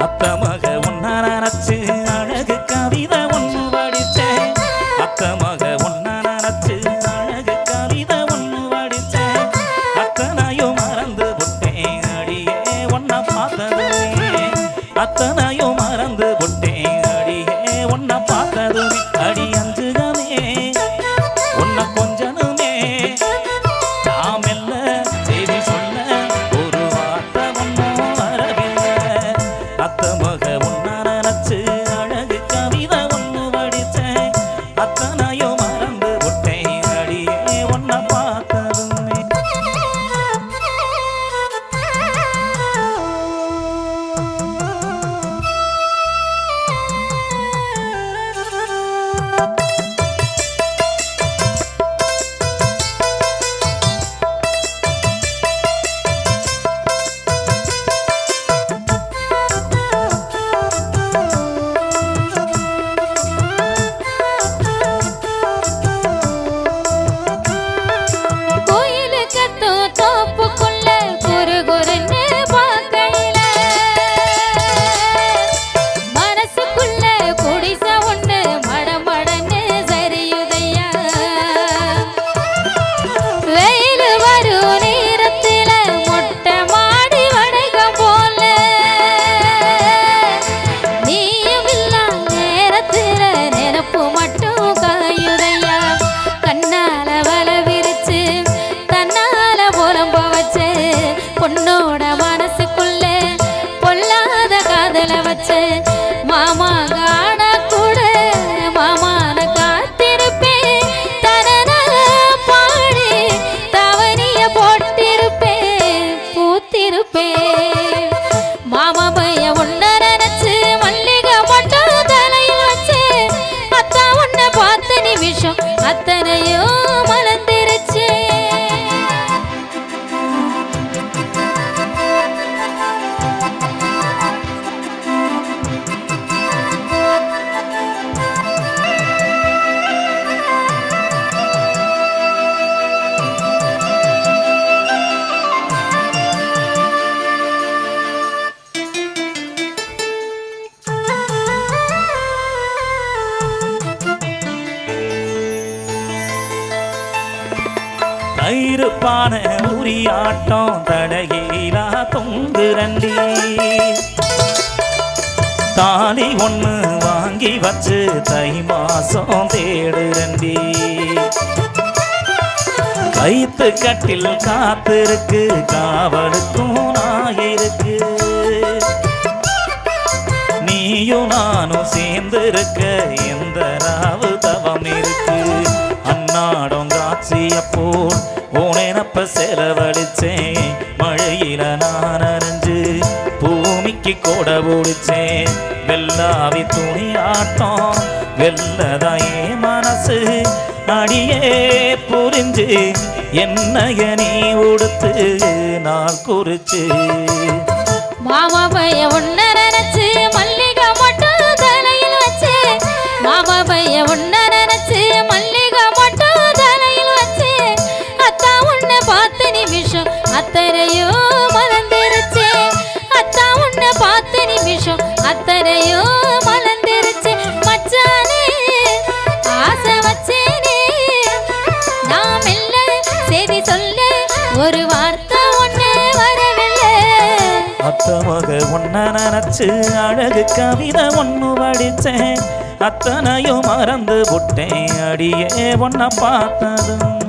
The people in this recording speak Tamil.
அத்தமாக மக உன்ன அழகு கவிதை ஒன்று படிச்சேன் அத்தமாக மக உன்ன அழகு கவிதை ஒன்று படிச்சேன் அத்தனையும் மறந்து விட்டேன் அடியே ஒன்ன பார்த்ததுமே. அத்தனை தயிர் உரியாட்டம் தடகீரா தொங்குரண்டி தாலி ஒன்று வாங்கி வச்சு தை மாசம் தேடுரண்டி கைத்து கட்டில் காத்திருக்கு காவலுக்கும் நாயிருக்கு நீயும் நானும் சேர்ந்து மழையில நான் அறிஞ்சு பூமிக்கு கூட பிடிச்சேன். வெள்ளாவி துணி ஆட்டம் வெள்ளதாயே மனசு. அடியே புரிஞ்சு என்னைய நீ உடுத்து நாள் குறிச்சு. மாமா பையன் நிமிஷம் அத்தனையோ மச்சானே ஆசை வச்சேனே. நாம் இல்ல செய்தி சொல்ல. ஒரு வார்த்தை ஒண்ணு வரவில்லை. அத்த ஒன்ன நினைச்சு அழகு கவிதை ஒண்ணு வடிச்சேன் அத்தனையும் மறந்து விட்டேன். அடியே ஒன்ன பார்த்ததும்